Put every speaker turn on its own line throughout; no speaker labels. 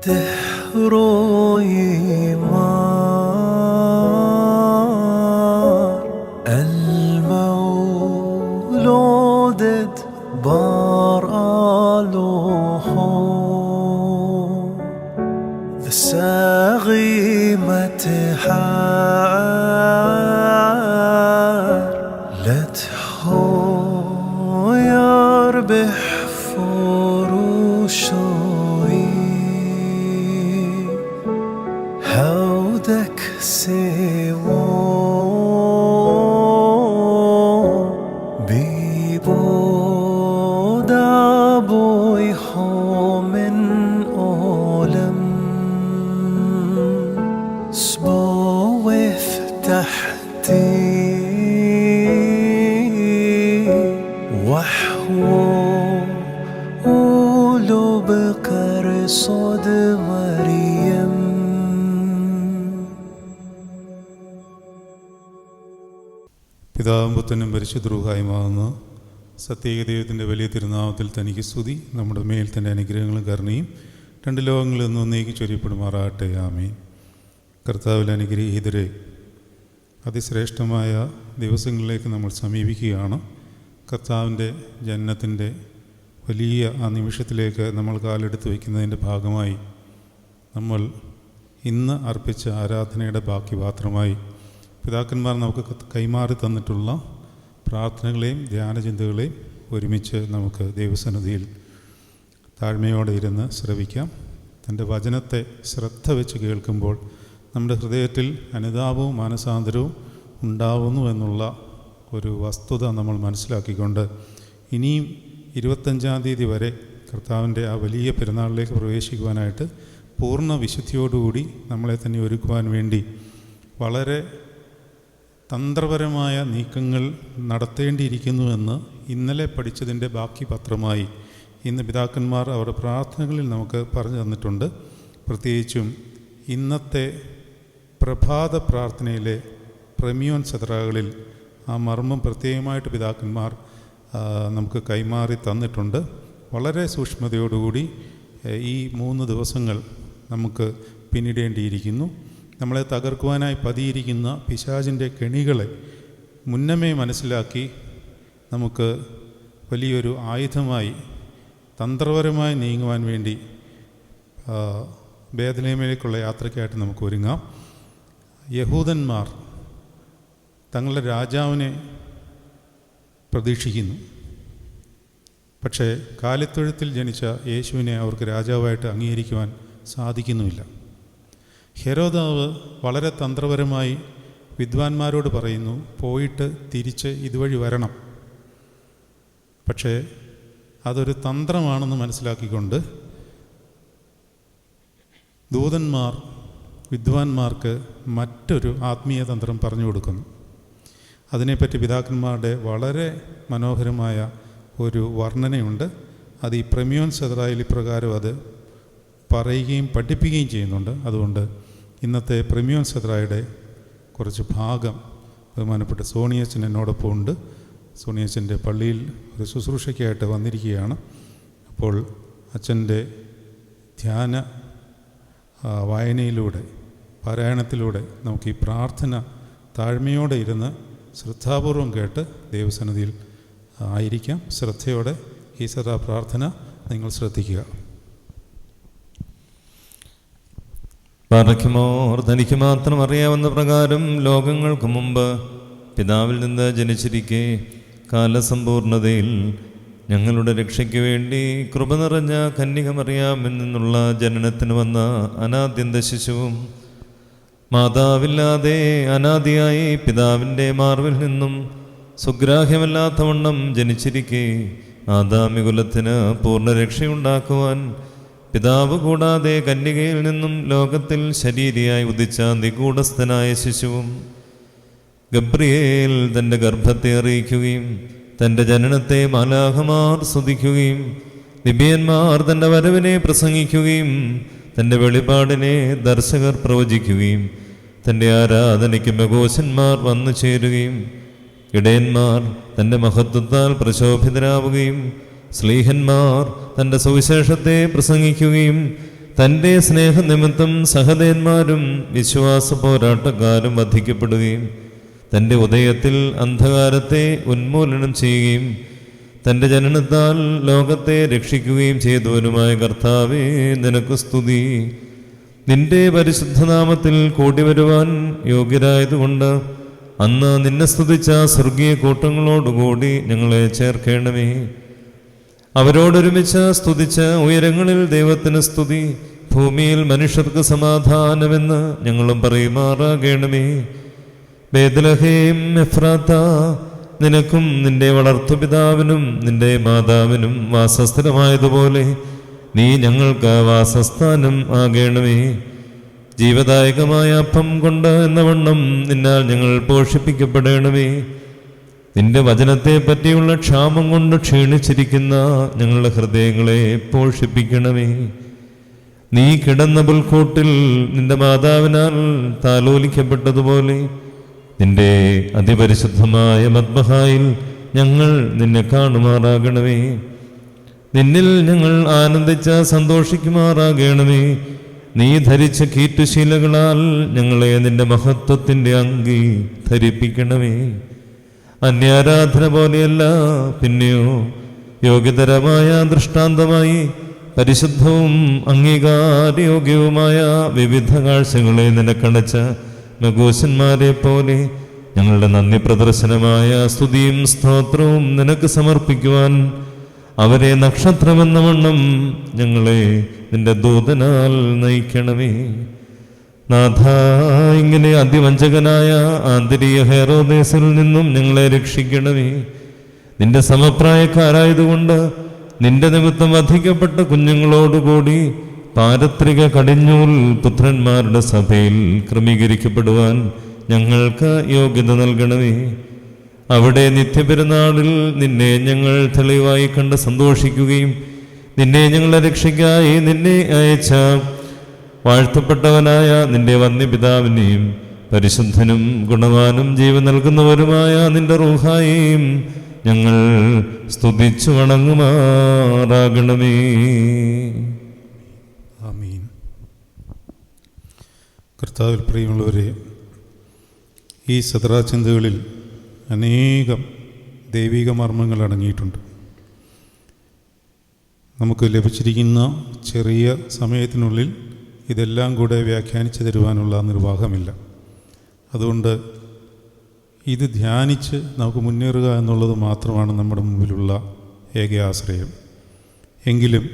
てうろいます。
പിതാവും പുത്തനും പരിശുദ്രൂഹായുമാകുന്ന സത്യേക ദൈവത്തിന്റെ വലിയ തിരുനാമത്തിൽ തനിക്ക് സ്തുതി. നമ്മുടെ മേൽ തന്റെ അനുഗ്രഹങ്ങളും കരുണയും രണ്ട് ലോകങ്ങളിൽ നിന്നും നീക്കി ചൊരിയപ്പെടുമാറാകട്ടെ. ആമീൻ. കർത്താവിൽ അനുഗ്രഹീതരെ അതിശ്രേഷ്ഠമായ ദിവസങ്ങളിലേക്ക് നമ്മൾ സമീപിക്കുകയാണ്. കർത്താവിന്റെ ജനനത്തിന്റെ വലിയ ആ നിമിഷത്തിലേക്ക് നമ്മൾ കാലെടുത്ത് വയ്ക്കുന്നതിന്റെ ഭാഗമായി നമ്മൾ ഇന്ന് അർപ്പിച്ച ആരാധനയുടെ ബാക്കി പാത്രമായി പിതാക്കന്മാർ നമുക്ക് കൈമാറി തന്നിട്ടുള്ള പ്രാർത്ഥനകളെയും ധ്യാനചിന്തകളെയും ഒരുമിച്ച് നമുക്ക് ദൈവസന്നിധിയിൽ താഴ്മയോടെ ഇരുന്ന് ശ്രവിക്കാം. തന്റെ വചനത്തെ ശ്രദ്ധ വെച്ച് കേൾക്കുമ്പോൾ നമ്മുടെ ഹൃദയത്തിൽ അനുതാപവും മാനസാന്തരവും ഉണ്ടാവുന്നു എന്നുള്ള ഒരു വസ്തുത നമ്മൾ മനസ്സിലാക്കിക്കൊണ്ട് ഇനിയും ഇരുപത്തഞ്ചാം തീയതി വരെ കർത്താവിന്റെ ആ വലിയ പെരുന്നാളിലേക്ക് പ്രവേശിക്കുവാനായിട്ട് പൂർണ വിശുദ്ധിയോടുകൂടി നമ്മളെ തന്നെ ഒരുക്കുവാൻ വേണ്ടി വളരെ തന്ത്രപരമായ നീക്കങ്ങൾ നടത്തേണ്ടിയിരിക്കുന്നുവെന്ന് ഇന്നലെ പഠിച്ചതിന്റെ ബാക്കി പത്രമായി ഇന്ന് പിതാക്കന്മാർ അവരുടെ പ്രാർത്ഥനകളിൽ നമുക്ക് പറഞ്ഞു തന്നിട്ടുണ്ട്. പ്രത്യേകിച്ചും ഇന്നത്തെ പ്രഭാത പ്രാർത്ഥനയിലെ പ്രമിയോൻ ചതറകളിൽ ആ മർമ്മം പ്രത്യേകമായിട്ട് പിതാക്കന്മാർ നമുക്ക് കൈമാറി തന്നിട്ടുണ്ട്. വളരെ സൂക്ഷ്മതയോടുകൂടി ഈ മൂന്ന് ദിവസങ്ങൾ നമുക്ക് പിന്നിടേണ്ടിയിരിക്കുന്നു. നമ്മളെ തകർക്കുവാനായി പതിയിരിക്കുന്ന പിശാചിന്റെ കെണികളെ മുന്നമേ മനസ്സിലാക്കി നമുക്ക് വലിയൊരു ആയുധമായി തന്ത്രപരമായി നീങ്ങുവാൻ വേണ്ടി ബേദലേമയിലേക്കുള്ള യാത്രയ്ക്കായിട്ട് നമുക്ക് ഒരുങ്ങാം. യഹൂദന്മാർ തങ്ങളുടെ രാജാവിനെ പ്രതീക്ഷിക്കുന്നു. പക്ഷേ കാലിത്തൊഴുത്തിൽ ജനിച്ച യേശുവിനെ അവർക്ക് രാജാവായിട്ട് അംഗീകരിക്കുവാൻ സാധിക്കുന്നുമില്ല. ഹെരോദാവ് വളരെ തന്ത്രപരമായി വിദ്വാൻമാരോട് പറയുന്നു പോയിട്ട് തിരിച്ച് ഇതുവഴി വരണം. പക്ഷേ അതൊരു തന്ത്രമാണെന്ന് മനസ്സിലാക്കിക്കൊണ്ട് ദൂതന്മാർ വിദ്വാൻമാർക്ക് മറ്റൊരു ആത്മീയ തന്ത്രം പറഞ്ഞു കൊടുക്കുന്നു. അതിനെപ്പറ്റി പിതാക്കന്മാരുടെ വളരെ മനോഹരമായ ഒരു വർണനയുണ്ട്. അത് ഈ പ്രമ്യോൻ സെതറായിൽ ഇപ്രകാരം അത് പറയുകയും പഠിപ്പിക്കുകയും ചെയ്യുന്നുണ്ട്. അതുകൊണ്ട് ഇന്നത്തെ പ്രമിയോൻ സെതറായുടെ കുറച്ച് ഭാഗം ബഹുമാനപ്പെട്ട സോണിയച്ചൻ എന്നോടൊപ്പം ഉണ്ട്. സോണിയച്ചന്റെ പള്ളിയിൽ ഒരു ശുശ്രൂഷയ്ക്കായിട്ട് വന്നിരിക്കുകയാണ്. അപ്പോൾ അച്ഛന്റെ ധ്യാന വായനയിലൂടെ പാരായണത്തിലൂടെ നമുക്ക് ഈ പ്രാർത്ഥന താഴ്മയോടെ ഇരുന്ന് ശ്രദ്ധാപൂർവം കേട്ട് ദൈവസന്നിധിയിൽ ആയിരിക്കാം. ശ്രദ്ധയോടെ ഈ സദാ പ്രാർത്ഥന നിങ്ങൾ ശ്രദ്ധിക്കുക.
പാറയ്ക്കുമോർ തനിക്ക് മാത്രം അറിയാവുന്ന പ്രകാരം ലോകങ്ങൾക്ക് മുമ്പ് പിതാവിൽ നിന്ന് ജനിച്ചിരിക്കെ കാലസമ്പൂർണതയിൽ ഞങ്ങളുടെ രക്ഷയ്ക്ക് വേണ്ടി കൃപ നിറഞ്ഞ കന്യകമറിയാമിൽ നിന്നുള്ള ജനനത്തിന് വന്ന അനാദ്യന്ത ശിശുവും മാതാവില്ലാതെ അനാദിയായി പിതാവിന്റെ മാർവിൽ നിന്നും സുഗ്രാഹ്യമല്ലാത്തവണ്ണം ജനിച്ചിരിക്കെ ആദാമികുലത്തിന് പൂർണ രക്ഷയുണ്ടാക്കുവാൻ പിതാവ് കൂടാതെ കന്യകയിൽ നിന്നും ലോകത്തിൽ ശരീരിയായി ഉദിച്ച നിഗൂഢസ്ഥനായ ശിശുവും ഗബ്രിയേൽ തന്റെ ഗർഭത്തെ അറിയിക്കുകയും തന്റെ ജനനത്തെ മാലാഹമാർ സ്തുതിക്കുകയും നിബിയന്മാർ തന്റെ വരവിനെ പ്രസംഗിക്കുകയും തന്റെ വെളിപാടിനെ ദർശകർ പ്രവചിക്കുകയും തന്റെ ആരാധനയ്ക്ക് മഘോഷന്മാർ വന്നു ചേരുകയും ഇടയന്മാർ തന്റെ മഹത്വത്താൽ പ്രശോഭിതരാവുകയും സ്ലീഹന്മാർ തന്റെ സുവിശേഷത്തെ പ്രസംഗിക്കുകയും തന്റെ സ്നേഹനിമിത്തം സഹദേന്മാരും വിശ്വാസ പോരാട്ടക്കാരും വധിക്കപ്പെടുകയും തന്റെ ഉദയത്തിൽ അന്ധകാരത്തെ ഉന്മൂലനം ചെയ്യുകയും തന്റെ ജനനത്താൽ ലോകത്തെ രക്ഷിക്കുകയും ചെയ്തവനുമായ കർത്താവേ നിനക്ക് സ്തുതി. നിന്റെ പരിശുദ്ധനാമത്തിൽ കൂടി വരുവാൻ യോഗ്യരായതുകൊണ്ട് അന്ന് നിന്നെ സ്തുതിച്ച സ്വർഗീയ കൂട്ടങ്ങളോടുകൂടി ഞങ്ങളെ ചേർക്കേണമേ. അവരോടൊരുമിച്ച് സ്തുതിച്ച് ഉയരങ്ങളിൽ ദൈവത്തിന് സ്തുതി. ഭൂമിയിൽ മനുഷ്യർക്ക് സമാധാനമെന്ന് ഞങ്ങളും പറയുമാറാകണമേ. ബേദലഹേം എഫ്രാത്ത നിനക്കും നിന്റെ വളർത്തുപിതാവിനും നിന്റെ മാതാവിനും വാസസ്ഥലമായതുപോലെ നീ ഞങ്ങൾക്ക് വാസസ്ഥാനം ആകേണമേ. ജീവദായകമായ അപ്പം കൊണ്ട് എന്ന വണ്ണം നിന്നാൽ ഞങ്ങൾ പോഷിപ്പിക്കപ്പെടണമേ. നിന്റെ വചനത്തെ പറ്റിയുള്ള ക്ഷാമം കൊണ്ട് ക്ഷീണിച്ചിരിക്കുന്ന ഞങ്ങളുടെ ഹൃദയങ്ങളെ പോഷിപ്പിക്കണമേ. നീ കിടന്ന പുൽക്കൂട്ടിൽ നിന്റെ മാതാവിനാൽ താലോലിക്കപ്പെട്ടതുപോലെ നിന്റെ അതിപരിശുദ്ധമായ മത്മഹായിൽ ഞങ്ങൾ നിന്നെ കാണുമാറാകണമേ. നിന്നിൽ ഞങ്ങൾ ആനന്ദിച്ച സന്തോഷിക്കുമാറാകണമേ. നീ ധരിച്ച കീറ്റുശീലകളാൽ ഞങ്ങളെ നിന്റെ മഹത്വത്തിന്റെ അങ്കി ധരിപ്പിക്കണമേ. അന്യാരാധന പോലെയല്ല പിന്നെയോ യോഗ്യതരമായ ദൃഷ്ടാന്തമായി പരിശുദ്ധവും അംഗീകാരയോഗ്യവുമായ വിവിധ കാഴ്ചകളെ നിനക്കണച്ച നഗോശന്മാരെ പോലെ ഞങ്ങളുടെ നന്ദി പ്രദർശനമായ സ്തുതിയും സ്തോത്രവും നിനക്ക് സമർപ്പിക്കുവാൻ അവരെ നക്ഷത്രമെന്ന വണ്ണം ഞങ്ങളെ നിന്റെ ദൂതനാൽ നയിക്കണമേ. നാഥ ഇങ്ങനെ അതിവഞ്ചകനായ ആന്തരിക ഹെറോദേശിൽ നിന്നും ഞങ്ങളെ രക്ഷിക്കണമേ. നിന്റെ സമപ്രായക്കാരായതുകൊണ്ട് നിന്റെ നിമിത്തം അധികപ്പെട്ട കുഞ്ഞുങ്ങളോടുകൂടി പാരത്രിക കടിഞ്ഞൂൽ പുത്രന്മാരുടെ സഭയിൽ ക്രമീകരിക്കപ്പെടുവാൻ ഞങ്ങൾക്ക് യോഗ്യത നൽകണമേ. അവിടെ നിത്യപെരുന്നാളിൽ നിന്നെ ഞങ്ങൾ തെളിവായി കണ്ട് സന്തോഷിക്കുകയും നിന്നെ ഞങ്ങളെ രക്ഷിക്കായി നിന്നെ അയച്ച വാഴ്ത്തപ്പെട്ടവനായ നിന്റെ വന്യപിതാവിനെയും പരിശുദ്ധനും ഗുണവാനും ജീവൻ നൽകുന്നവരുമായ നിന്റെ റൂഹായെയും ഞങ്ങൾ സ്തുതിച്ചു വണങ്ങുമാറാകണമേ.
ആമീൻ. കർത്താവിൽ പ്രിയമുള്ളവരെ ഈ സദറാചിന്തകളിൽ അനേകം ദൈവിക മർമ്മങ്ങൾ അടങ്ങിയിട്ടുണ്ട്. നമുക്ക് ലഭിച്ചിരിക്കുന്ന ചെറിയ സമയത്തിനുള്ളിൽ ഇതെല്ലാം കൂടെ വ്യാഖ്യാനിച്ചു തരുവാനുള്ള നിർവാഹമില്ല. അതുകൊണ്ട് ഇത് ധ്യാനിച്ച് നമുക്ക് മുന്നേറുക എന്നുള്ളത് മാത്രമാണ് നമ്മുടെ മുമ്പിലുള്ള ഏക ആശ്രയം. എങ്കിലും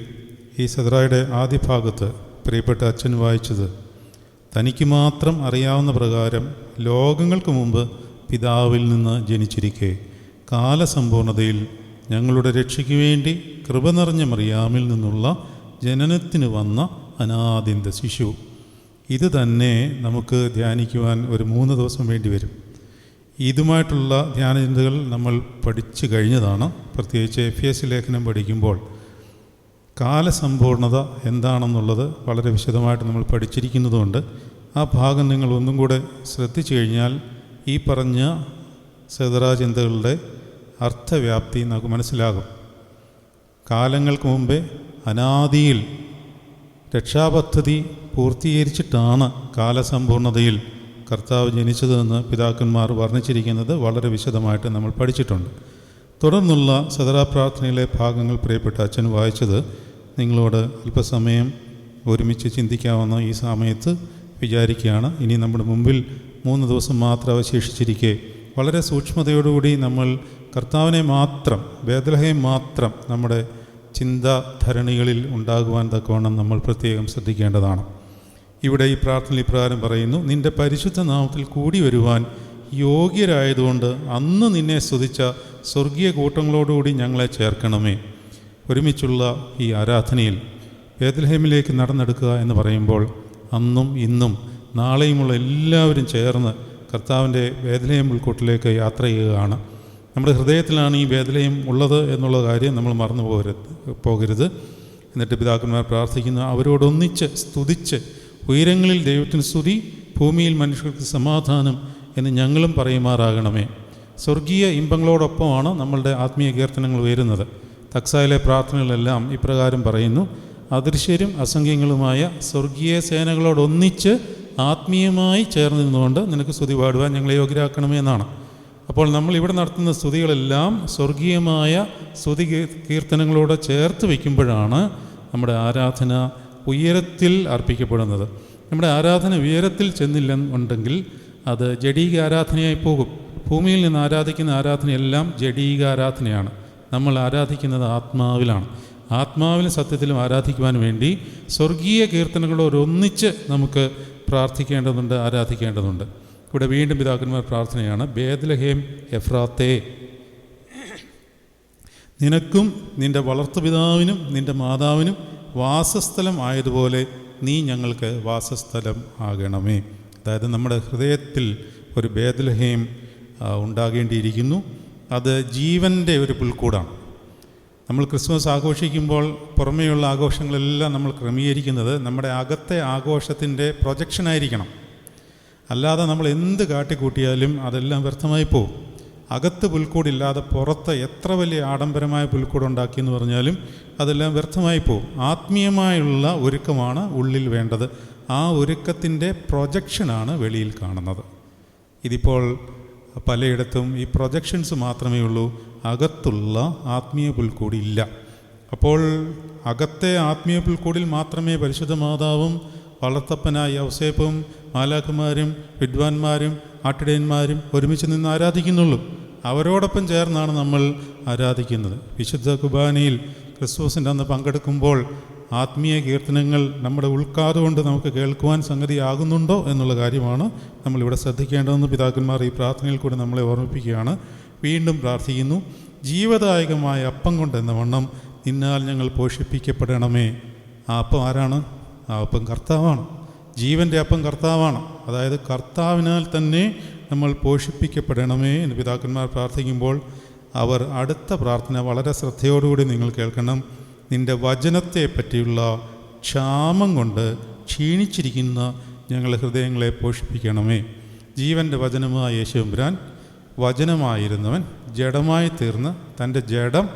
ഈ സദറായുടെ ആദ്യ ഭാഗത്ത് പ്രിയപ്പെട്ട അച്ഛൻ വായിച്ചത് തനിക്ക് മാത്രം അറിയാവുന്ന പ്രകാരം ലോകങ്ങൾക്ക് മുമ്പ് പിതാവിൽ നിന്ന് ജനിച്ചിരിക്കെ കാലസമ്പൂർണതയിൽ ഞങ്ങളുടെ രക്ഷയ്ക്ക് വേണ്ടി കൃപ നിറഞ്ഞ മറിയാമിൽ നിന്നുള്ള ജനനത്തിന് വന്ന അനാദ്യന്ത ശിശു. ഇത് തന്നെ നമുക്ക് ധ്യാനിക്കുവാൻ ഒരു മൂന്ന് ദിവസം വേണ്ടി വരും. ഇതുമായിട്ടുള്ള ധ്യാനചിന്തകൾ നമ്മൾ പഠിച്ചു കഴിഞ്ഞതാണ്. പ്രത്യേകിച്ച് എഫ് എസ് ലേഖനം പഠിക്കുമ്പോൾ കാലസമ്പൂർണത എന്താണെന്നുള്ളത് വളരെ വിശദമായിട്ട് നമ്മൾ പഠിച്ചിരിക്കുന്നതുകൊണ്ട് ആ ഭാഗം നിങ്ങൾ ഒന്നും കൂടെ ശ്രദ്ധിച്ചു കഴിഞ്ഞാൽ ഈ പറഞ്ഞ സദറാചിന്തകളുടെ അർത്ഥവ്യാപ്തി നമുക്ക് മനസ്സിലാകും. കാലങ്ങൾക്ക് മുമ്പേ അനാദിയിൽ രക്ഷാപദ്ധതി പൂർത്തീകരിച്ചിട്ടാണ് കാലസമ്പൂർണതയിൽ കർത്താവ് ജനിച്ചതെന്ന് പിതാക്കന്മാർ വർണിച്ചിരിക്കുന്നത് വളരെ വിശദമായിട്ട് നമ്മൾ പഠിച്ചിട്ടുണ്ട്. തുടർന്നുള്ള സദരാ പ്രാർത്ഥനയിലെ ഭാഗങ്ങൾ പ്രിയപ്പെട്ട അച്ഛൻ വായിച്ചത് നിങ്ങളോട് അല്പസമയം ഒരുമിച്ച് ചിന്തിക്കാവുന്ന ഈ സമയത്ത് വിചാരിക്കുകയാണ്. ഇനി നമ്മുടെ മുമ്പിൽ മൂന്ന് ദിവസം മാത്രം അവശേഷിച്ചിരിക്കെ വളരെ സൂക്ഷ്മതയോടുകൂടി നമ്മൾ കർത്താവിനെ മാത്രം വേദലഹയെ മാത്രം നമ്മുടെ ചിന്താധരണികളിൽ ഉണ്ടാകുവാൻ തക്കവണ്ണം നമ്മൾ പ്രത്യേകം ശ്രദ്ധിക്കേണ്ടതാണ്. ഇവിടെ ഈ പ്രാർത്ഥന ഇപ്രകാരം പറയുന്നു നിന്റെ പരിശുദ്ധ നാമത്തിൽ കൂടി വരുവാൻ യോഗ്യരായതുകൊണ്ട് അന്ന് നിന്നെ സ്തുതിച്ച സ്വർഗീയ കൂട്ടങ്ങളോടുകൂടി ഞങ്ങളെ ചേർക്കണമേ. ഒരുമിച്ചുള്ള ഈ ആരാധനയിൽ ബേദൽഹേമിലേക്ക് നടന്നെടുക്കുക എന്ന് പറയുമ്പോൾ അന്നും ഇന്നും നാളെയുമുള്ള എല്ലാവരും ചേർന്ന് കർത്താവിന്റെ വേദലയം ഉൾക്കൂട്ടിലേക്ക് യാത്ര ചെയ്യുകയാണ്. നമ്മുടെ ഹൃദയത്തിലാണ് ഈ വേദലയം ഉള്ളത് എന്നുള്ള കാര്യം നമ്മൾ മറന്നു പോകരുത് പോകരുത്. എന്നിട്ട് പിതാക്കന്മാർ പ്രാർത്ഥിക്കുന്നു അവരോടൊന്നിച്ച് സ്തുതിച്ച് ഉയരങ്ങളിൽ ദൈവത്തിന് സ്തുതി ഭൂമിയിൽ മനുഷ്യർക്ക് സമാധാനം എന്ന് ഞങ്ങളും പറയുമാറാകണമേ. സ്വർഗീയ ഇമ്പങ്ങളോടൊപ്പമാണ് നമ്മളുടെ ആത്മീയ കീർത്തനങ്ങൾ ഉയരുന്നത്. തക്സായിലെ പ്രാർത്ഥനകളെല്ലാം ഇപ്രകാരം പറയുന്നു അദൃശ്യരും അസംഖ്യങ്ങളുമായ സ്വർഗീയ സേനകളോടൊന്നിച്ച് ആത്മീയമായി ചേർന്ന് നിന്നുകൊണ്ട് നിനക്ക് സ്തുതി പാടുവാൻ ഞങ്ങളെ യോഗ്യരാക്കണമേ എന്നാണ്. അപ്പോൾ നമ്മൾ ഇവിടെ നടത്തുന്ന സ്തുതികളെല്ലാം സ്വർഗീയമായ സ്തുതി കീർത്തനങ്ങളോട് ചേർത്ത് വയ്ക്കുമ്പോഴാണ് നമ്മുടെ ആരാധന ഉയരത്തിൽ അർപ്പിക്കപ്പെടുന്നത്. നമ്മുടെ ആരാധന ഉയരത്തിൽ ചെന്നില്ലെന്നുണ്ടെങ്കിൽ അത് ജഡീക ആരാധനയായി പോകും. ഭൂമിയിൽ നിന്ന് ആരാധിക്കുന്ന ആരാധനയെല്ലാം ജഡീക ആരാധനയാണ് നമ്മൾ ആരാധിക്കുന്നത് ആത്മാവിലാണ്. ആത്മാവിലും സത്യത്തിലും ആരാധിക്കുവാൻ വേണ്ടി സ്വർഗീയ കീർത്തനങ്ങളോടൊന്നിച്ച് നമുക്ക് പ്രാർത്ഥിക്കേണ്ടതുണ്ട് ആരാധിക്കേണ്ടതുണ്ട്. ഇവിടെ വീണ്ടും പിതാക്കന്മാർ പ്രാർത്ഥനയാണ്. ബേദലഹേം എഫ്രാത്തേ നിനക്കും നിന്റെ വളർത്തുപിതാവിനും നിന്റെ മാതാവിനും വാസസ്ഥലം ആയതുപോലെ നീ ഞങ്ങൾക്ക് വാസസ്ഥലം ആകണമേ. അതായത് നമ്മുടെ ഹൃദയത്തിൽ ഒരു ബേദലഹേം ഉണ്ടാകേണ്ടിയിരിക്കുന്നു. അത് ജീവന്റെ ഒരു പുൽക്കൂടാണ്. നമ്മൾ ക്രിസ്മസ് ആഘോഷിക്കുമ്പോൾ പുറമേയുള്ള ആഘോഷങ്ങളെല്ലാം നമ്മൾ ക്രമീകരിക്കുന്നത് നമ്മുടെ അകത്തെ ആഘോഷത്തിന്റെ പ്രൊജക്ഷനായിരിക്കണം അല്ലാതെ നമ്മൾ എന്ത് കാട്ടിക്കൂട്ടിയാലും അതെല്ലാം വ്യർത്ഥമായി പോകും അകത്ത് പുൽക്കൂടില്ലാതെ പുറത്ത് എത്ര വലിയ ആഡംബരമായ പുൽക്കൂടുണ്ടാക്കി എന്ന് പറഞ്ഞാലും അതെല്ലാം വ്യർത്ഥമായി പോകും ആത്മീയമായുള്ള ഒരുക്കമാണ് ഉള്ളിൽ വേണ്ടത്. ആ ഒരുക്കത്തിന്റെ പ്രൊജക്ഷനാണ് വെളിയിൽ കാണുന്നത്. ഇതിപ്പോൾ പലയിടത്തും ഈ പ്രൊജക്ഷൻസ് മാത്രമേ ഉള്ളൂ. അകത്തുള്ള ആത്മീയ പുൽക്കൂടി ഇല്ല അപ്പോൾ അകത്തെ ആത്മീയ പുൽക്കൂടിൽ മാത്രമേ പരിശുദ്ധ മാതാവും വളർത്തപ്പനായ യൗസേപ്പും മാലാക്കുമാരും വിദ്വാൻമാരും ആട്ടിടയന്മാരും ഒരുമിച്ച് നിന്ന് ആരാധിക്കുന്നുള്ളൂ. അവരോടൊപ്പം ചേർന്നാണ് നമ്മൾ ആരാധിക്കുന്നത്. വിശുദ്ധ കുബാനയിൽ ക്രിസ്മസിന്റെ അന്ന് പങ്കെടുക്കുമ്പോൾ ആത്മീയ കീർത്തനങ്ങൾ നമ്മുടെ ഉൾക്കാതുകൊണ്ട് നമുക്ക് കേൾക്കുവാൻ സംഗതിയാകുന്നുണ്ടോ എന്നുള്ള കാര്യമാണ് നമ്മളിവിടെ ശ്രദ്ധിക്കേണ്ടതെന്ന് പിതാക്കന്മാർ ഈ പ്രാർത്ഥനയിൽ കൂടി നമ്മളെ ഓർമ്മിപ്പിക്കുകയാണ്. വീണ്ടും പ്രാർത്ഥിക്കുന്നു. ജീവദായകമായ അപ്പം കൊണ്ടെന്ന വണ്ണം നിന്നാൽ ഞങ്ങൾ പോഷിപ്പിക്കപ്പെടണമേ. ആ അപ്പം ആരാണ്? ആ അപ്പം കർത്താവാണ്. ജീവന്റെ അപ്പം കർത്താവാണ്. അതായത് കർത്താവിനാൽ തന്നെ നമ്മൾ പോഷിപ്പിക്കപ്പെടണമേ എന്ന് പിതാക്കന്മാർ പ്രാർത്ഥിക്കുമ്പോൾ അവർ അടുത്ത പ്രാർത്ഥന വളരെ ശ്രദ്ധയോടുകൂടി നിങ്ങൾ കേൾക്കണം. നിന്റെ വചനത്തെ പറ്റിയുള്ള ക്ഷാമം കൊണ്ട് ക്ഷീണിച്ചിരിക്കുന്ന ഞങ്ങളുടെ ഹൃദയങ്ങളെ പോഷിപ്പിക്കണമേ. ജീവന്റെ വചനമായ യേശുബ്രാൻ വചനമായിരുന്നവൻ ജഡമായി തീർന്ന് തന്റെ ജഡം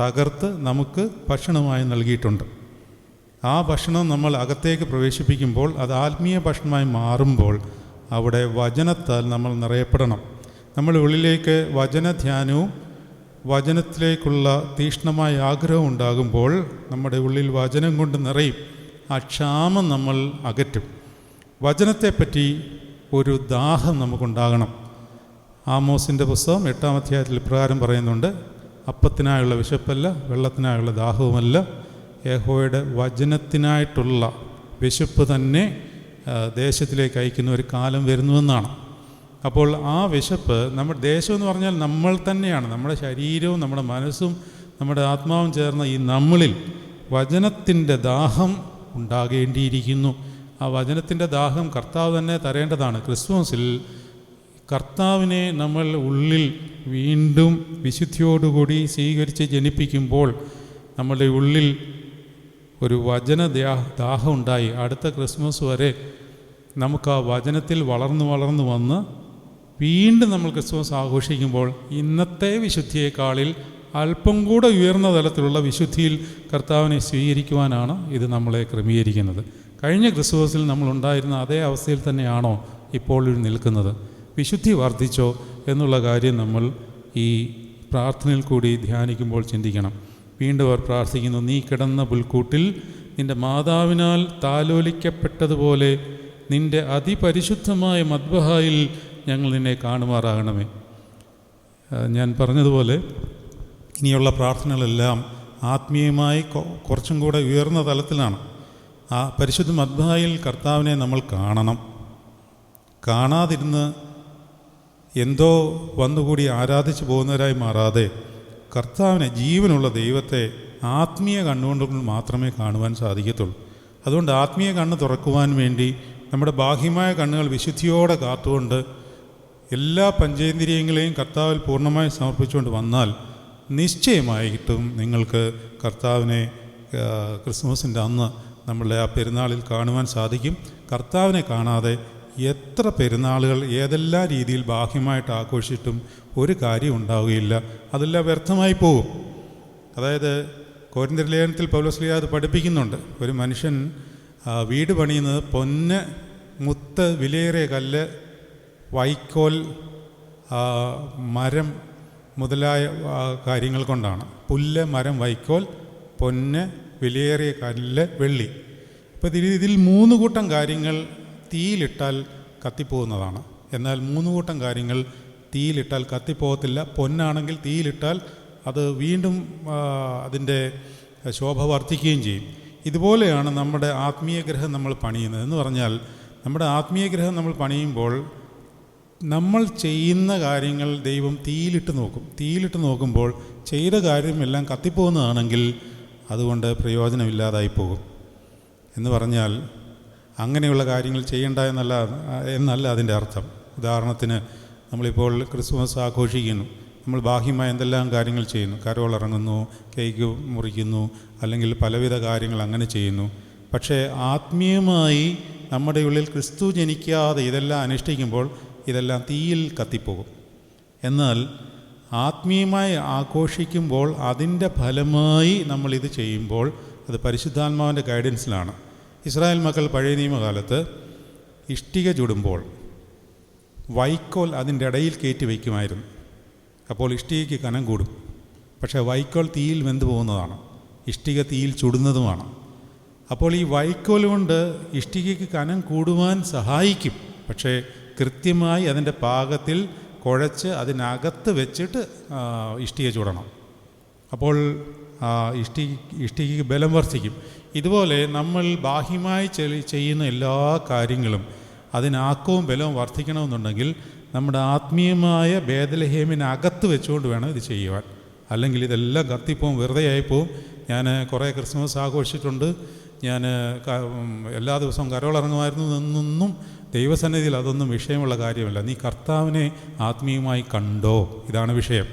തകർത്ത് നമുക്ക് ഭക്ഷണമായി നൽകിയിട്ടുണ്ട്. ആ ഭക്ഷണം നമ്മൾ അകത്തേക്ക് പ്രവേശിപ്പിക്കുമ്പോൾ അത് ആത്മീയ ഭക്ഷണമായി മാറുമ്പോൾ അവിടെ വചനത്താൽ നമ്മൾ നിറയപ്പെടണം. നമ്മൾ ഉള്ളിലേക്ക് വചനധ്യാനവും വചനത്തിലേക്കുള്ള തീക്ഷ്ണമായ ആഗ്രഹം ഉണ്ടാകുമ്പോൾ നമ്മുടെ ഉള്ളിൽ വചനം കൊണ്ട് നിറയും. ആ ക്ഷാമം നമ്മൾ അകറ്റും. വചനത്തെപ്പറ്റി ഒരു ദാഹം നമുക്കുണ്ടാകണം. ആമോസിന്റെ പുസ്തകം എട്ടാം അധ്യായത്തിൽ ഇപ്രകാരം പറയുന്നുണ്ട് അപ്പത്തിനായുള്ള വിശപ്പല്ല വെള്ളത്തിനായുള്ള ദാഹവുമല്ല യഹോയുടെ വചനത്തിനായിട്ടുള്ള വിശപ്പ് തന്നെ ദേശത്തിലേക്ക് അയക്കുന്ന ഒരു കാലം വരുന്നുവെന്നാണ്. അപ്പോൾ ആ വിശപ്പ് നമ്മൾ ദേശം എന്ന് പറഞ്ഞാൽ നമ്മൾ തന്നെയാണ്. നമ്മുടെ ശരീരവും നമ്മുടെ മനസ്സും നമ്മുടെ ആത്മാവും ചേർന്ന ഈ നമ്മളിൽ വചനത്തിന്റെ ദാഹം ഉണ്ടാകേണ്ടിയിരിക്കുന്നു. ആ വചനത്തിന്റെ ദാഹം കർത്താവ് തന്നെ തരേണ്ടതാണ്. ക്രിസ്മസിൽ കർത്താവിനെ നമ്മൾ ഉള്ളിൽ വീണ്ടും വിശുദ്ധിയോടുകൂടി സ്വീകരിച്ച് ജനിപ്പിക്കുമ്പോൾ നമ്മുടെ ഉള്ളിൽ ഒരു വചന ദാഹ ഉണ്ടായി. അടുത്ത ക്രിസ്മസ് വരെ നമുക്ക് ആ വചനത്തിൽ വളർന്നു വളർന്നു വന്ന് വീണ്ടും നമ്മൾ ക്രിസ്മസ് ആഘോഷിക്കുമ്പോൾ ഇന്നത്തെ വിശുദ്ധിയേക്കാളിൽ അല്പം കൂടെ ഉയർന്ന തലത്തിലുള്ള വിശുദ്ധിയിൽ കർത്താവിനെ സ്വീകരിക്കുവാനാണ് ഇത് നമ്മളെ ക്രമീകരിക്കുന്നത്. കഴിഞ്ഞ ക്രിസ്മസിൽ നമ്മൾ ഉണ്ടായിരുന്ന അതേ അവസ്ഥയിൽ തന്നെയാണോ ഇപ്പോൾ നിൽക്കുന്നത്? വിശുദ്ധി വർദ്ധിച്ചോ എന്നുള്ള കാര്യം നമ്മൾ ഈ പ്രാർത്ഥനയിൽ കൂടി ധ്യാനിക്കുമ്പോൾ ചിന്തിക്കണം. വീണ്ടും അവർ പ്രാർത്ഥിക്കുന്നു നീ കിടന്ന പുൽക്കൂട്ടിൽ നിന്റെ മാതാവിനാൽ താലോലിക്കപ്പെട്ടതുപോലെ നിന്റെ അതിപരിശുദ്ധമായ മദ്ബഹായിൽ ഞങ്ങൾ നിന്നെ കാണുമാറാകണമേ. ഞാൻ പറഞ്ഞതുപോലെ ഇനിയുള്ള പ്രാർത്ഥനകളെല്ലാം ആത്മീയമായി കുറച്ചും കൂടെ ഉയർന്ന തലത്തിലാണ്. ആ പരിശുദ്ധ മദ്ബഹായിൽ കർത്താവിനെ നമ്മൾ കാണണം. കാണാതിരുന്ന് എന്തോ വന്നുകൂടി ആരാധിച്ചു പോകുന്നവരായി മാറാതെ കർത്താവിനെ ജീവനുള്ള ദൈവത്തെ ആത്മീയ കണ്ണുകൊണ്ട് മാത്രമേ കാണുവാൻ സാധിക്കത്തുള്ളൂ. അതുകൊണ്ട് ആത്മീയ കണ്ണ് തുറക്കുവാൻ വേണ്ടി നമ്മുടെ ബാഹ്യമായ കണ്ണുകൾ വിശുദ്ധിയോടെ കാത്തുകൊണ്ട് എല്ലാ പഞ്ചേന്ദ്രിയങ്ങളെയും കർത്താവിൽ പൂർണമായി സമർപ്പിച്ചുകൊണ്ട് വന്നാൽ നിശ്ചയമായിട്ടും നിങ്ങൾക്ക് കർത്താവിനെ ക്രിസ്മസിന്റെ അന്ന് നമ്മളുടെ ആ പെരുന്നാളിൽ കാണുവാൻ സാധിക്കും. കർത്താവിനെ കാണാതെ എത്ര പെരുന്നാളുകൾ ഏതെല്ലാം രീതിയിൽ ബാഹ്യമായിട്ട് ആഘോഷിച്ചിട്ടും ഒരു കാര്യം ഉണ്ടാവുകയില്ല. അതെല്ലാം വ്യർത്ഥമായി പോകും. അതായത് കോരിന്തർ ലേഖനത്തിൽ പൗലോസ്ലിയ അത് പഠിപ്പിക്കുന്നുണ്ട്. ഒരു മനുഷ്യൻ വീട് പണിയുന്നത് പൊന്ന് മുത്ത് വിലയേറിയ കല്ല് വൈക്കോൽ മരം മുതലായ കാര്യങ്ങൾ കൊണ്ടാണ്. പുല്ല് മരം വൈക്കോൽ പൊന്ന് വിലയേറിയ കല്ല് വെള്ളി. അപ്പോൾ ഇതിൽ മൂന്ന് കൂട്ടം കാര്യങ്ങൾ തീയിലിട്ടാൽ കത്തിപ്പോകുന്നതാണ്. എന്നാൽ മൂന്ന് കൂട്ടം കാര്യങ്ങൾ തീയിലിട്ടാൽ കത്തിപ്പോകത്തില്ല. പൊന്നാണെങ്കിൽ തീയിലിട്ടാൽ അത് വീണ്ടും അതിന്റെ ശോഭ വർദ്ധിക്കുകയും ചെയ്യും. ഇതുപോലെയാണ് നമ്മുടെ ആത്മീയ ഗ്രഹം നമ്മൾ പണിയുന്നത്. എന്ന് പറഞ്ഞാൽ നമ്മുടെ ആത്മീയ ഗ്രഹം നമ്മൾ പണിയുമ്പോൾ നമ്മൾ ചെയ്യുന്ന കാര്യങ്ങൾ ദൈവം തീയിലിട്ട് നോക്കും. തീയിലിട്ട് നോക്കുമ്പോൾ ചെയ്ത കാര്യമെല്ലാം കത്തിപ്പോകുന്നതാണെങ്കിൽ അതുകൊണ്ട് പ്രയോജനമില്ലാതായി പോകും. എന്ന് പറഞ്ഞാൽ അങ്ങനെയുള്ള കാര്യങ്ങൾ ചെയ്യണ്ട എന്നല്ല എന്നല്ല അതിന്റെ അർത്ഥം. ഉദാഹരണത്തിന് നമ്മളിപ്പോൾ ക്രിസ്മസ് ആഘോഷിക്കുന്നു. നമ്മൾ ബാഹ്യമായ എന്തെല്ലാം കാര്യങ്ങൾ ചെയ്യുന്നു? കരോൾ ഇറങ്ങുന്നു കേക്ക് മുറിക്കുന്നു അല്ലെങ്കിൽ പലവിധ കാര്യങ്ങൾ അങ്ങനെ ചെയ്യുന്നു. പക്ഷേ ആത്മീയമായി നമ്മുടെ ഉള്ളിൽ ക്രിസ്തു ജനിക്കാതെ ഇതെല്ലാം അനുഷ്ഠിക്കുമ്പോൾ ഇതെല്ലാം തീയിൽ കത്തിപ്പോകും. എന്നാൽ ആത്മീയമായി ആഘോഷിക്കുമ്പോൾ അതിന്റെ ഫലമായി നമ്മൾ ഇത് ചെയ്യുമ്പോൾ അത് പരിശുദ്ധാത്മാവിന്റെ ഗൈഡൻസിലാണ് ഇസ്രായേൽ മക്കൾ പഴയ നിയമകാലത്ത് ഇഷ്ടിക ചുടുമ്പോൾ വൈക്കോൽ അതിന്റെ ഇടയിൽ കയറ്റി വയ്ക്കുമായിരുന്നു. അപ്പോൾ ഇഷ്ടികയ്ക്ക് കനം കൂടും. പക്ഷേ വൈക്കോൽ തീയിൽ വെന്ത് പോകുന്നതാണ്. ഇഷ്ടിക തീയിൽ ചുടുന്നതുമാണ്. അപ്പോൾ ഈ വൈക്കോൽ കൊണ്ട് ഇഷ്ടികയ്ക്ക് കനം കൂടുവാൻ സഹായിക്കും. പക്ഷേ കൃത്യമായി അതിന്റെ പാകത്തിൽ കുഴച്ച് അതിനകത്ത് വെച്ചിട്ട് ഇഷ്ടിക ചുടണം. അപ്പോൾ ഇഷ്ടി ഇഷ്ടികയ്ക്ക് ബലം വർദ്ധിക്കും. ഇതുപോലെ നമ്മൾ ബാഹ്യമായി ചെയ്യുന്ന എല്ലാ കാര്യങ്ങളും അതിനാക്കവും ബലവും വർദ്ധിക്കണമെന്നുണ്ടെങ്കിൽ നമ്മുടെ ആത്മീയമായ ഭേദലഹേമിനകത്ത് വെച്ചുകൊണ്ട് വേണം ഇത് ചെയ്യുവാൻ. അല്ലെങ്കിൽ ഇതെല്ലാം കത്തിപ്പോവും വെറുതെ ആയിപ്പോവും. ഞാൻ കുറേ ക്രിസ്മസ് ആഘോഷിച്ചിട്ടുണ്ട്. ഞാൻ എല്ലാ ദിവസവും കരോളിറങ്ങുമായിരുന്നു എന്നൊന്നും ദൈവസന്നിധിയിൽ അതൊന്നും വിഷയമുള്ള കാര്യമല്ല. നീ കർത്താവിനെ ആത്മീയമായി കണ്ടോ? ഇതാണ് വിഷയം.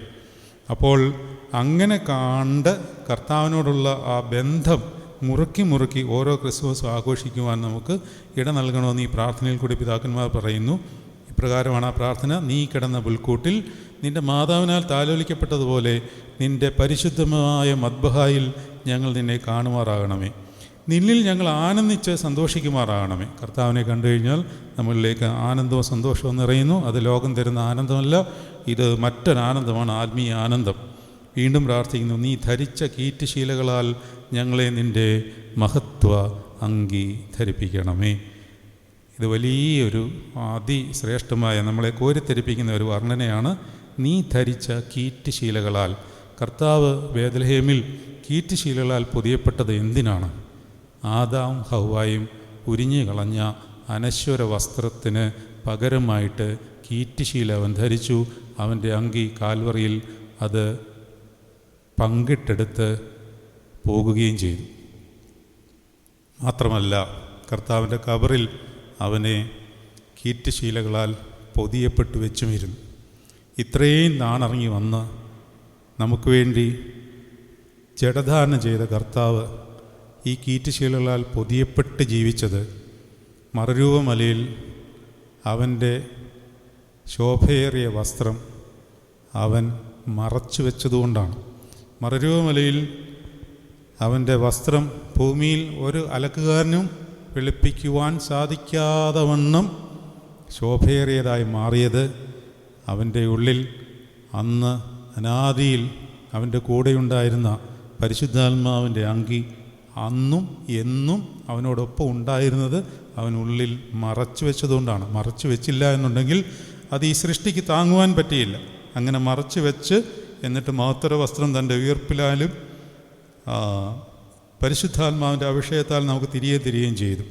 അപ്പോൾ അങ്ങനെ കണ്ട് കർത്താവിനോടുള്ള ആ ബന്ധം മുറുക്കി മുറുക്കി ഓരോ ക്രിസ്മസും ആഘോഷിക്കുവാൻ നമുക്ക് ഇട നൽകണമെന്ന് ഈ പ്രാർത്ഥനയിൽ കൂടി പിതാക്കന്മാർ പറയുന്നു. ഇപ്രകാരമാണ് ആ പ്രാർത്ഥന. നീ കിടന്ന പുൽക്കൂട്ടിൽ നിന്റെ മാതാവിനാൽ താലോലിക്കപ്പെട്ടതുപോലെ നിന്റെ പരിശുദ്ധമായ മദ്ബഹായിൽ ഞങ്ങൾ നിന്നെ കാണുമാറാകണമേ. നിന്നിൽ ഞങ്ങൾ ആനന്ദിച്ച് സന്തോഷിക്കുമാറാകണമേ. കർത്താവിനെ കണ്ടു കഴിഞ്ഞാൽ നമ്മളിലേക്ക് ആനന്ദവും സന്തോഷവും നിറയുന്നു. അത് ലോകം തരുന്ന ആനന്ദമല്ല ഇത് മറ്റൊരാനന്ദമാണ് ആത്മീയ ആനന്ദം. വീണ്ടും പ്രാർത്ഥിക്കുന്നു നീ ധരിച്ച കീറ്റുശീലകളാൽ ഞങ്ങളെ നിന്റെ മഹത്വ അങ്കി ധരിപ്പിക്കണമേ ഇത് വലിയൊരു അതിശ്രേഷ്ഠമായ നമ്മളെ കോരിത്തരിപ്പിക്കുന്ന ഒരു വർണനയാണ്. നീ ധരിച്ച കീറ്റുശീലകളാൽ കർത്താവ് വേദലഹേമിൽ കീറ്റുശീലകളാൽ പൊതിയപ്പെട്ടത് എന്തിനാണ്? ആദാം ഹൗവായും ഉരിഞ്ഞു കളഞ്ഞ അനശ്വര വസ്ത്രത്തിന് പകരമായിട്ട് കീറ്റുശീല അവൻ ധരിച്ചു. അവന്റെ അങ്കി കാൽവറിയിൽ അത് പങ്കിട്ടെടുത്ത് പോകുകയും ചെയ്തു. മാത്രമല്ല കർത്താവിന്റെ കബറിൽ അവനെ കീറ്റുശീലകളാൽ പൊതിയപ്പെട്ടു വെച്ചുമിരുന്നു. ഇത്രയും നാണിറങ്ങി വന്ന് നമുക്ക് വേണ്ടി ജഡധാരണം ചെയ്ത കർത്താവ് ഈ കീറ്റുശീലകളാൽ പൊതിയപ്പെട്ട് ജീവിച്ചത് മറുരൂപമലയിൽ അവന്റെ ശോഭയേറിയ വസ്ത്രം അവൻ മറച്ചു വെച്ചതുകൊണ്ടാണ്. മറുരൂപമലയിൽ അവന്റെ വസ്ത്രം ഭൂമിയിൽ ഒരു അലക്കുകാരനും വെളുപ്പിക്കുവാൻ സാധിക്കാതെ വണ്ണം ശോഭയേറിയതായി മാറിയത് അവന്റെ ഉള്ളിൽ അന്ന് അനാദിയിൽ അവന്റെ കൂടെയുണ്ടായിരുന്ന പരിശുദ്ധാത്മാവിന്റെ അങ്കി അന്നും എന്നും അവനോടൊപ്പം ഉണ്ടായിരുന്നത് അവനുള്ളിൽ മറച്ചു വെച്ചതുകൊണ്ടാണ്. മറച്ചു വെച്ചില്ല എന്നുണ്ടെങ്കിൽ അത് ഈ സൃഷ്ടിക്ക് താങ്ങുവാൻ പറ്റിയില്ല. അങ്ങനെ മറച്ചു വെച്ച് എന്നിട്ട് മഹത്തര വസ്ത്രം തന്റെ ഉയർപ്പിലാലും പരിശുദ്ധാത്മാവിന്റെ അഭിഷേകത്താൽ നമുക്ക് തിരികെ തിരികെയും ചെയ്തു.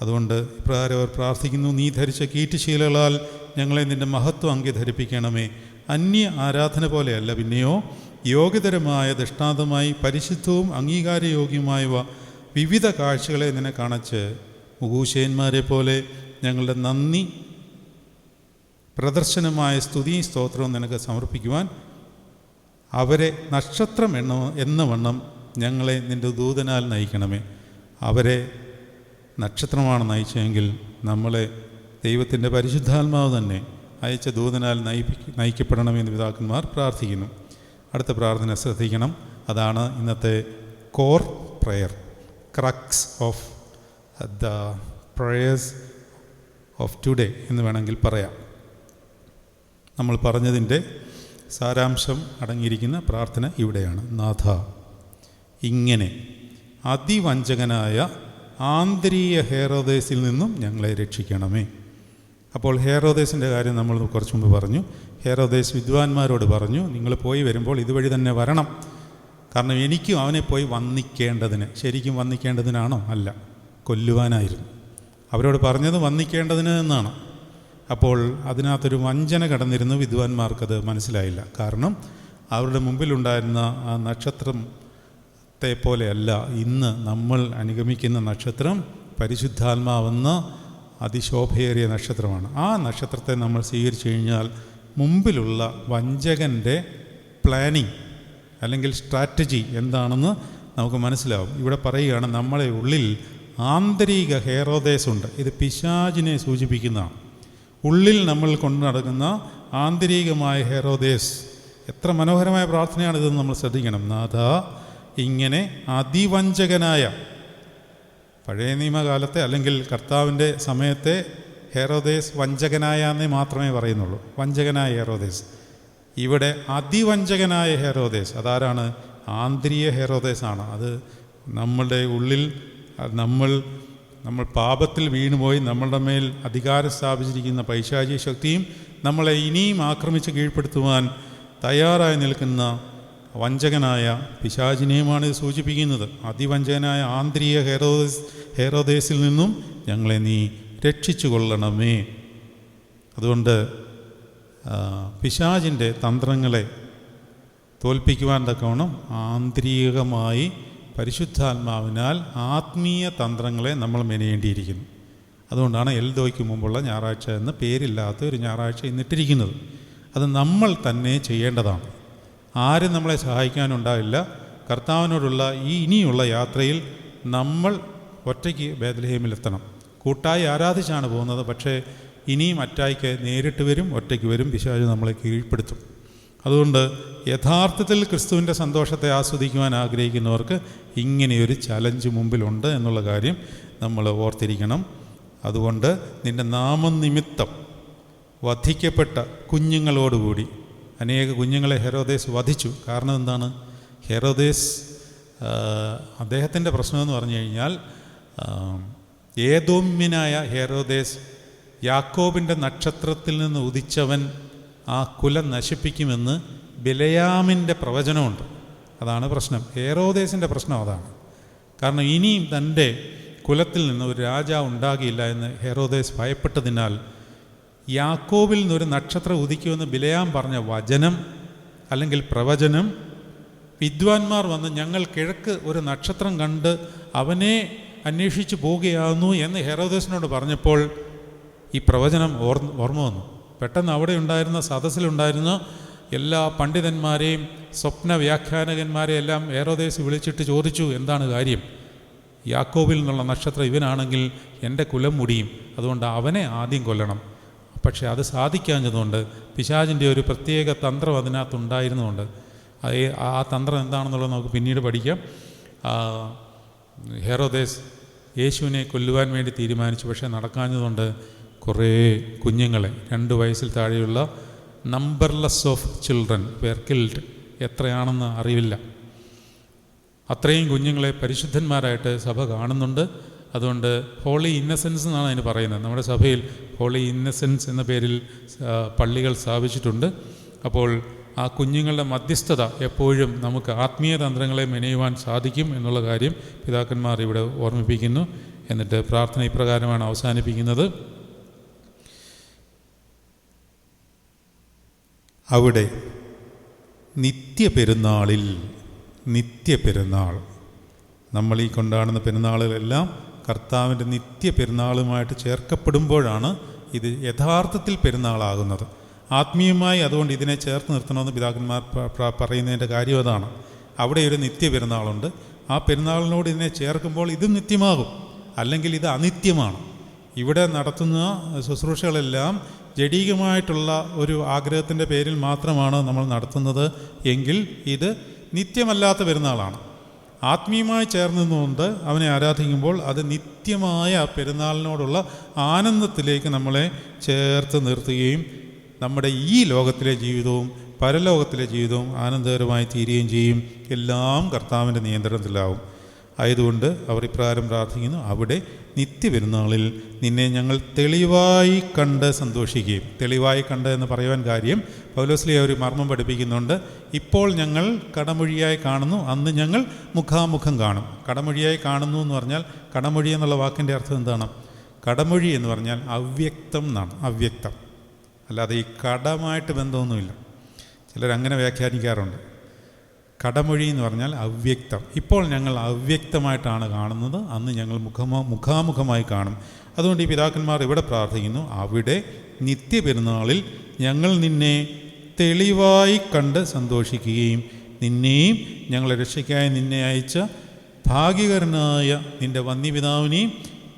അതുകൊണ്ട് ഇപ്രകാരം അവർ പ്രാർത്ഥിക്കുന്നു നീ ധരിച്ച കീറ്റുശീലകളാൽ ഞങ്ങളെ നിന്റെ മഹത്വം അങ്കി ധരിപ്പിക്കണമേ അന്യ ആരാധന പോലെയല്ല പിന്നെയോ യോഗ്യതരമായ ദൃഷ്ടാന്തമായി പരിശുദ്ധവും അംഗീകാരയോഗ്യമായവ വിവിധ കാഴ്ചകളെ നിന്നെ കാണിച്ച് മുകൂശയന്മാരെ പോലെ ഞങ്ങളുടെ നന്ദി പ്രദർശനമായ സ്തുതി സ്തോത്രവും നിനക്ക് സമർപ്പിക്കുവാൻ അവരെ നക്ഷത്രം എണ്ണ എന്ന വണ്ണം ഞങ്ങളെ നിന്റെ ദൂതനാൽ നയിക്കണമേ. അവരെ നക്ഷത്രമാണ് നയിച്ചതെങ്കിൽ നമ്മളെ ദൈവത്തിന്റെ പരിശുദ്ധാത്മാവ് തന്നെ അയച്ച ദൂതനാൽ നയിപ്പി നയിക്കപ്പെടണമെന്ന് പിതാക്കന്മാർ പ്രാർത്ഥിക്കുന്നു. അടുത്ത പ്രാർത്ഥന ശ്രദ്ധിക്കണം. അതാണ് ഇന്നത്തെ core prayer crux of the prayers of today എന്ന് വേണമെങ്കിൽ പറയാം. നമ്മൾ പറഞ്ഞതിന്റെ സാരാംശം അടങ്ങിയിരിക്കുന്ന പ്രാർത്ഥന ഇവിടെയാണ്. നാഥ. ഇങ്ങനെ. അതിവഞ്ചകനായ ആന്തരീയ ഹേറോദേശിൽ നിന്നും ഞങ്ങളെ രക്ഷിക്കണമേ. അപ്പോൾ ഹേറോദേശിന്റെ കാര്യം നമ്മൾ കുറച്ച് മുമ്പ് പറഞ്ഞു. ഹേറോദേശ് വിദ്വാൻമാരോട് പറഞ്ഞു നിങ്ങൾ പോയി വരുമ്പോൾ ഇതുവഴി തന്നെ വരണം. കാരണം എനിക്കും അവനെ പോയി വന്നിക്കേണ്ടതിന് ശരിക്കും വന്നിക്കേണ്ടതിനാണോ? അല്ല കൊല്ലുവാനായിരുന്നു. അവരോട് പറഞ്ഞത് വന്നിക്കേണ്ടതിന് എന്നാണ്. അപ്പോൾ അതിനകത്തൊരു വഞ്ചന കടന്നിരുന്നു വിദ്വാൻമാർക്കത് മനസ്സിലായില്ല. കാരണം അവരുടെ മുമ്പിലുണ്ടായിരുന്ന ആ നക്ഷത്രത്തെ പോലെയല്ല ഇന്ന് നമ്മൾ അനുഗമിക്കുന്ന നക്ഷത്രം പരിശുദ്ധാത്മാവെന്ന അതിശോഭയേറിയ നക്ഷത്രമാണ്. ആ നക്ഷത്രത്തെ നമ്മൾ സ്വീകരിച്ചു കഴിഞ്ഞാൽ മുമ്പിലുള്ള വഞ്ചകന്റെ പ്ലാനിങ് അല്ലെങ്കിൽ സ്ട്രാറ്റജി എന്താണെന്ന് നമുക്ക് മനസ്സിലാവും. ഇവിടെ പറയുകയാണ് നമ്മളെ ഉള്ളിൽ ആന്തരിക ഹേറോദേശമുണ്ട് ഇത് പിശാജിനെ സൂചിപ്പിക്കുന്നതാണ്. ഉള്ളിൽ നമ്മൾ കൊണ്ടു നടക്കുന്ന ആന്തരികമായ ഹേറോദേശ് എത്ര മനോഹരമായ പ്രാർത്ഥനയാണ് ഇതെന്ന് നമ്മൾ ശ്രദ്ധിക്കണം. നാഥ ഇങ്ങനെ അതിവഞ്ചകനായ പഴയ നിയമകാലത്തെ അല്ലെങ്കിൽ കർത്താവിന്റെ സമയത്തെ ഹെറോദേസ് വഞ്ചകനായ എന്നേ മാത്രമേ പറയുന്നുള്ളൂ. വഞ്ചകനായ ഹെറോദേസ്. ഇവിടെ അതിവഞ്ചകനായ ഹെറോദേസ്. അതാരാണ്? ആന്തരിക ഹെറോദേസ് ആണ് അത് നമ്മളുടെ ഉള്ളിൽ നമ്മൾ നമ്മൾ പാപത്തിൽ വീണുപോയി നമ്മളുടെ മേൽ അധികാരം സ്ഥാപിച്ചിരിക്കുന്ന പൈശാചിക ശക്തിയും നമ്മളെ ഇനിയും ആക്രമിച്ച് കീഴ്പ്പെടുത്തുവാൻ തയ്യാറായി നിൽക്കുന്ന വഞ്ചകനായ പിശാചിനെയുമാണ് ഇത് സൂചിപ്പിക്കുന്നത്. അതിവഞ്ചകനായ ആന്തരിക ഹെറോദേസ് ഹെറോദേസിൽ നിന്നും ഞങ്ങളെ നീ രക്ഷിച്ചു കൊള്ളണമേ അതുകൊണ്ട് പിശാചിന്റെ തന്ത്രങ്ങളെ തോൽപ്പിക്കുവാൻ തക്കവണ്ണം ആന്തരികമായി പരിശുദ്ധാത്മാവിനാൽ ആത്മീയ തന്ത്രങ്ങളെ നമ്മൾ മെനയേണ്ടിയിരിക്കുന്നു. അതുകൊണ്ടാണ് എൽദോയ്ക്ക് മുമ്പുള്ള ഞായറാഴ്ച എന്ന് പേരില്ലാത്ത ഒരു ഞായറാഴ്ച ഇന്നിട്ടിരിക്കുന്നത്. അത് നമ്മൾ തന്നെ ചെയ്യേണ്ടതാണ്. ആരും നമ്മളെ സഹായിക്കാനുണ്ടാവില്ല. കർത്താവിനോടുള്ള ഈ ഇനിയുള്ള യാത്രയിൽ നമ്മൾ ഒറ്റയ്ക്ക് ബേദലഹേമിലെത്തണം കൂട്ടായി ആരാധിച്ചാണ് പോകുന്നത് പക്ഷേ ഇനിയും അറ്റായിക്ക് നേരിട്ട് വരും ഒറ്റയ്ക്ക് വരും പിശാച് നമ്മളെ കീഴ്പ്പെടുത്തും. അതുകൊണ്ട് യഥാർത്ഥത്തിൽ ക്രിസ്തുവിന്റെ സന്തോഷത്തെ ആസ്വദിക്കുവാൻ ആഗ്രഹിക്കുന്നവർക്ക് ഇങ്ങനെയൊരു ചലഞ്ച് മുമ്പിലുണ്ട് എന്നുള്ള കാര്യം നമ്മൾ ഓർത്തിരിക്കണം. അതുകൊണ്ട് നിന്റെ നാമനിമിത്തം വധിക്കപ്പെട്ട കുഞ്ഞുങ്ങളോടുകൂടി അനേക കുഞ്ഞുങ്ങളെ ഹെറോദേസ് വധിച്ചു. കാരണം എന്താണ്? ഹെറോദേസ് അദ്ദേഹത്തിന്റെ പ്രശ്നമെന്ന് പറഞ്ഞു കഴിഞ്ഞാൽ ഏതോമ്യനായ ഹെറോദേസ് യാക്കോബിന്റെ നക്ഷത്രത്തിൽ നിന്ന് ഉദിച്ചവൻ ആ കുലം നശിപ്പിക്കുമെന്ന് ബിലയാമിന്റെ പ്രവചനമുണ്ട്. അതാണ് പ്രശ്നം. ഹെറോദേസിന്റെ പ്രശ്നം അതാണ്. കാരണം ഇനിയും തന്റെ കുലത്തിൽ നിന്ന് ഒരു രാജാവ് ഉണ്ടാകില്ല എന്ന് ഹെറോദേസ് ഭയപ്പെട്ടതിനാൽ യാക്കോബിൽ നിന്നൊരു നക്ഷത്രം ഉദിക്കുമെന്ന് ബിലയാം പറഞ്ഞ വചനം അല്ലെങ്കിൽ പ്രവചനം വിദ്വാൻമാർ വന്ന് ഞങ്ങൾ കിഴക്ക് ഒരു നക്ഷത്രം കണ്ട് അവനെ അന്വേഷിച്ചു പോവുകയാകുന്നു എന്ന് ഹെറോദേസിനോട് പറഞ്ഞപ്പോൾ ഈ പ്രവചനം ഓർ ഓർമ്മ വന്നു. പെട്ടെന്ന് അവിടെ ഉണ്ടായിരുന്ന സദസ്സിലുണ്ടായിരുന്ന എല്ലാ പണ്ഡിതന്മാരെയും സ്വപ്ന വ്യാഖ്യാനകന്മാരെയും എല്ലാം ഹെറോദേസ് വിളിച്ചിട്ട് ചോദിച്ചു എന്താണ് കാര്യം? യാക്കോബിൽ നിന്നുള്ള നക്ഷത്രം ഇവനാണെങ്കിൽ എന്റെ കുലം മുടിയും അതുകൊണ്ട് അവനെ ആദ്യം കൊല്ലണം. പക്ഷേ അത് സാധിക്കാഞ്ഞതുകൊണ്ട് പിശാചിന്റെ ഒരു പ്രത്യേക തന്ത്രം അതിനകത്തുണ്ടായിരുന്നതുകൊണ്ട് അത് ആ തന്ത്രം എന്താണെന്നുള്ളത് നമുക്ക് പിന്നീട് പഠിക്കാം. ഹെറോദേസ് യേശുവിനെ കൊല്ലുവാൻ വേണ്ടി തീരുമാനിച്ചു. പക്ഷേ നടക്കാഞ്ഞതുകൊണ്ട് കുറേ കുഞ്ഞുങ്ങളെ രണ്ട് വയസ്സിൽ താഴെയുള്ള numberless of children were killed എത്രയാണെന്ന് അറിവില്ല. അത്രയും കുഞ്ഞുങ്ങളെ പരിശുദ്ധന്മാരായിട്ട് സഭ കാണുന്നുണ്ട്. അതുകൊണ്ട് ഹോളി ഇന്നസെൻസ് എന്നാണ് അതിന് പറയുന്നത്. നമ്മുടെ സഭയിൽ ഹോളി ഇന്നസെൻസ് എന്ന പേരിൽ പള്ളികൾ സ്ഥാപിച്ചിട്ടുണ്ട്. അപ്പോൾ ആ കുഞ്ഞുങ്ങളുടെ മധ്യസ്ഥത എപ്പോഴും നമുക്ക് ആത്മീയ തന്ത്രങ്ങളെ മെനയുവാൻ സാധിക്കും എന്നുള്ള കാര്യം പിതാക്കന്മാർ ഇവിടെ ഓർമ്മിപ്പിക്കുന്നു. എന്നിട്ട് പ്രാർത്ഥന ഇപ്രകാരമാണ് അവസാനിപ്പിക്കുന്നത്. അവിടെ നിത്യപെരുന്നാളിൽ നിത്യപെരുന്നാൾ. നമ്മൾ ഈ കൊണ്ടാടുന്ന പെരുന്നാളുകളെല്ലാം കർത്താവിന്റെ നിത്യ പെരുന്നാളുമായിട്ട് ചേർക്കപ്പെടുമ്പോഴാണ് ഇത് യഥാർത്ഥത്തിൽ പെരുന്നാളാകുന്നത്. ആത്മീയമായി അതുകൊണ്ട് ഇതിനെ ചേർത്ത് നിർത്തണമെന്ന് പിതാക്കന്മാർ പറയുന്നതിന്റെ കാര്യം അതാണ്. അവിടെ ഒരു നിത്യ പെരുന്നാളുണ്ട് ആ പെരുന്നാളിനോട് ഇതിനെ ചേർക്കുമ്പോൾ ഇതും നിത്യമാകും. അല്ലെങ്കിൽ ഇത് അനിത്യമാണ്. ഇവിടെ നടത്തുന്ന ശുശ്രൂഷകളെല്ലാം ജഡീകമായിട്ടുള്ള ഒരു ആഗ്രഹത്തിന്റെ പേരിൽ മാത്രമാണ് നമ്മൾ നടത്തുന്നത്. എങ്കിൽ ഇത് നിത്യമല്ലാത്ത പെരുന്നാളാണ്. ആത്മീയമായി ചേർന്ന് നിന്നുകൊണ്ട് അവനെ ആരാധിക്കുമ്പോൾ അത് നിത്യമായ പെരുന്നാളിനോടുള്ള ആനന്ദത്തിലേക്ക് നമ്മളെ ചേർത്ത് നിർത്തുകയും നമ്മുടെ ഈ ലോകത്തിലെ ജീവിതവും പരലോകത്തിലെ ജീവിതവും ആനന്ദകരമായി തീരുകയും ചെയ്യും. എല്ലാം കർത്താവിന്റെ നിയന്ത്രണത്തിലാവും. ആയതുകൊണ്ട് അവർ ഇപ്രകാരം പ്രാർത്ഥിക്കുന്നു. അവിടെ നിത്യപെരുന്നാളിൽ നിന്നെ ഞങ്ങൾ തെളിവായി കണ്ട് സന്തോഷിക്കുകയും തെളിവായി കണ്ട് എന്ന് പറയുവാൻ കാര്യം പൗലോസ്ലി ഒരു മർമ്മം പഠിപ്പിക്കുന്നുണ്ട്. ഇപ്പോൾ ഞങ്ങൾ കടമൊഴിയായി കാണുന്നു. അന്ന് ഞങ്ങൾ മുഖാമുഖം കാണും. കടമൊഴിയായി കാണുന്നു എന്ന് പറഞ്ഞാൽ കടമൊഴി എന്നുള്ള വാക്കിന്റെ അർത്ഥം എന്താണ്? കടമൊഴി എന്ന് പറഞ്ഞാൽ അവ്യക്തം എന്നാണ്. അവ്യക്തം. അല്ലാതെ ഈ കടമായിട്ട് ബന്ധമൊന്നുമില്ല. ചിലരങ്ങനെ വ്യാഖ്യാനിക്കാറുണ്ട്. കടമൊഴി എന്ന് പറഞ്ഞാൽ അവ്യക്തം. ഇപ്പോൾ ഞങ്ങൾ അവ്യക്തമായിട്ടാണ് കാണുന്നത്. അന്ന് ഞങ്ങൾ മുഖമോ മുഖാമുഖമായി കാണും. അതുകൊണ്ട് ഈ പിതാക്കന്മാർ ഇവിടെ പ്രാർത്ഥിക്കുന്നു. അവിടെ നിത്യപെരുന്നാളിൽ ഞങ്ങൾ നിന്നെ തെളിവായി കണ്ട് സന്തോഷിക്കുകയും നിന്നെയും ഞങ്ങളെ രക്ഷയ്ക്കായി നിന്നെ അയച്ച ഭാഗ്യകരനായ നിന്റെ വന്യപിതാവിനെയും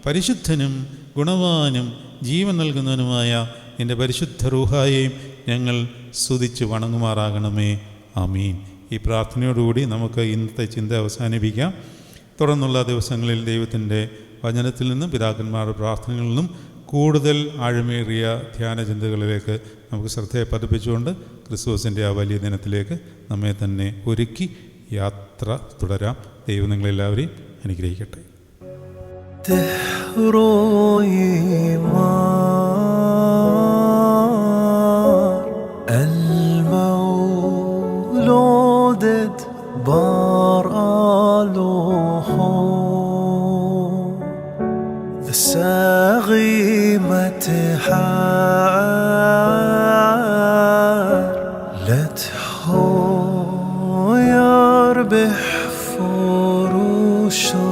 പരിശുദ്ധനും ഗുണവാനും ജീവൻ നൽകുന്നവനുമായ നിന്റെ പരിശുദ്ധ റൂഹായെയും ഞങ്ങൾ സ്തുതിച്ച് വണങ്ങുമാറാകണമേ. അമീൻ ഈ പ്രാർത്ഥനയോടുകൂടി നമുക്ക് ഇന്നത്തെ ചിന്ത അവസാനിപ്പിക്കാം. തുടർന്നുള്ള ദിവസങ്ങളിൽ ദൈവത്തിന്റെ വചനത്തിൽ നിന്നും പിതാക്കന്മാരുടെ പ്രാർത്ഥനകളിൽ നിന്നും കൂടുതൽ ആഴമേറിയ ധ്യാന ചിന്തകളിലേക്ക് നമുക്ക് ശ്രദ്ധയെ പതിപ്പിച്ചുകൊണ്ട് ക്രിസ്തുവസിൻ്റെ ആ വലിയ ദിനത്തിലേക്ക് നമ്മെ തന്നെ ഒരുക്കി യാത്ര തുടരാം ദൈവം നിങ്ങളെല്ലാവരെയും അനുഗ്രഹിക്കട്ടെ
تهروي المولود بار ألوحو الساغي متحار. لتحو يربح فروشوي